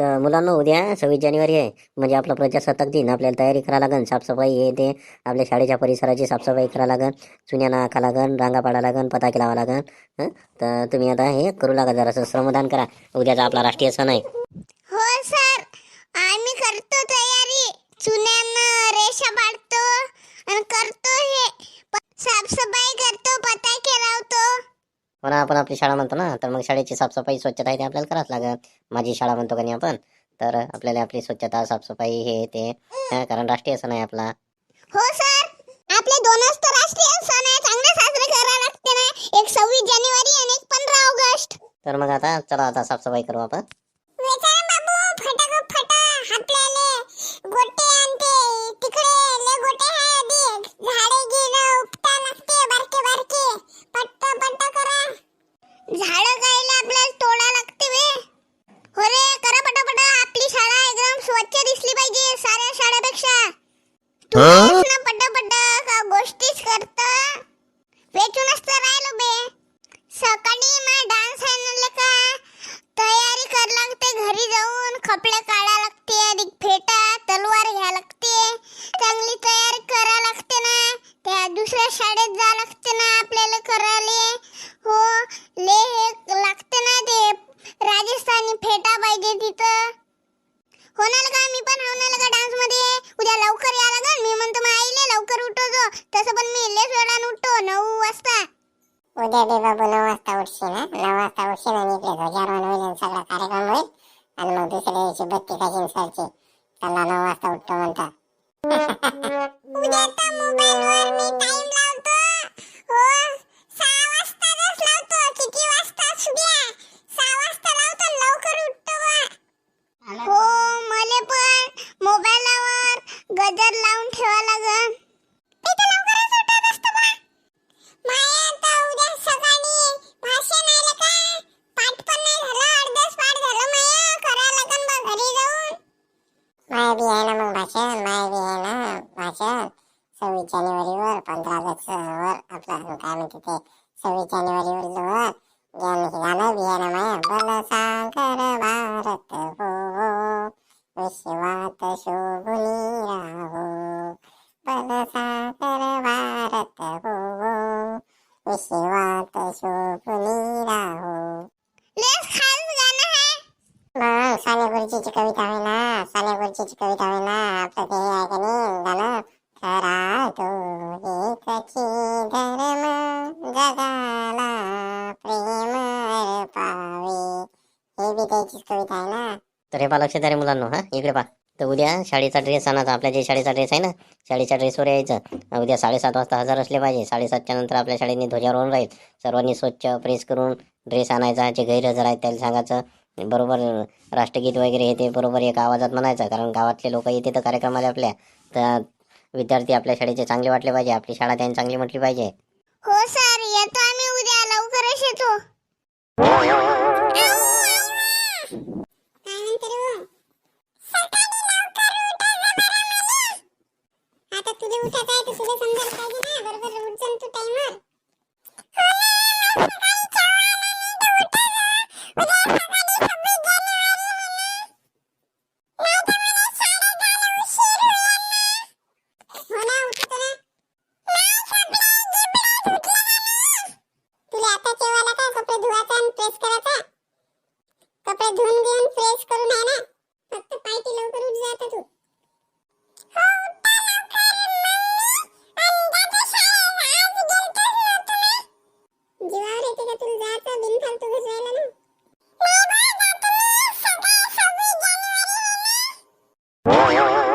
तर मुलांना उद्या सव्वीस जानेवारी आहे. म्हणजे आपला प्रजासत्ताक दिन आपल्याला तयारी करावं लागेल साफसफाई हे ते आपल्या शाळेच्या परिसराची साफसफाई करावं लागेल चुन्या नाका लागन रांगा पाडा लागन पताके लावा लागन हं? तर तुम्ही आता हे करू लागा जरासं श्रमदान करा. उद्याचा आपला राष्ट्रीय सण आहे. हो सर. आम्ही करतो तयारी. चुन्यानं रेषा पाडतो आणि करतो हे प- साफसफाई करतो पताके लावतो ना आपण आपली शाळा म्हणतो ना तर मग शाळेची साफसफाई स्वच्छता आहे ते आपल्याला करावंच लागेल. माझी शाळा म्हणतो का नाही आपण तर आपल्याला आपली स्वच्छता साफसफाई हे ते हं, कारण राष्ट्रीय सण आहे आपला. हो सर. आपले दोनच तर राष्ट्रीय सण आहे. चांगले साजरे करावे लागते ना. एक सव्वीस जानेवारी आणि एक पंधरा ऑगस्ट. तर मग आता चला आता साफसफाई करू आपण. वेचूनच तर राहिलो बे. सकाळी मला डान्स आहे का तयारी कर लागते घरी जाऊन कपडे काढा लागते अधिक फेटा तलवार घ्या लागते. चांगली तयारी करा लागते ना. त्या दुसऱ्या शाळेत जा लागते ना आपल्याला करायला. उद्या बे बाबू नऊ वाजता उठशील ना नऊ वाजता उठशील आणि इकडे ध्वजारोहण होईल आणि सगळा कार्यक्रम होईल. आणि मग दुसऱ्या दिवशी बत्ती खाशील सरची त्याला नऊ वाजता उठतो म्हणतात. बी आहे ना मग भाषण माय बी आहे ना भाषण. सव्वीस जानेवारीवर पंधरा ऑगस्टवर आपलं काय म्हणते ते सव्वीस जानेवारीवर वर गाणं बी आहे ना माया बल सागर भारत हो. विश्वात शोभुनी राहो. बल सागर भारत हो. विश्वात शोभुनी राहो. लेस खास मग साने गुरुजीची कविता आहे ना साने गुरुजीची कविता आहे ना आपलं ते आहे का नाही गाणं खरा तो एकची धर्म जगाला प्रेम अर्पावे. हे बी त्याचीच कविता आहे ना. तर हे पहा लक्षात आहे रे मुलांना हा? इकडे पहा. तर उद्या शाळेचा ड्रेस आणायचा आपल्या जे शाळेचा ड्रेस आहे ना शाळेच्या ड्रेसवर यायचं. उद्या साडेसात वाजता हजर असले पाहिजे. साडेसातच्या नंतर आपल्या शाळेने ध्वजारोहण राहील. सर्वांनी स्वच्छ प्रेस करून ड्रेस आणायचा. जे गैरहजर आहेत त्याला सांगायचं. बरोबर राष्ट्रगीत वगैरे हे ते बरोबर एका आवाजात म्हणायचं कारण गावातले लोक येते तर कार्यक्रमाला आपल्या तर विद्यार्थी आपल्या शाळेचे चांगले वाटले पाहिजे आपली शाळा त्यांनी चांगली म्हटली पाहिजे. हो सर येतो आम्ही उद्या लवकरच येतो. कपडे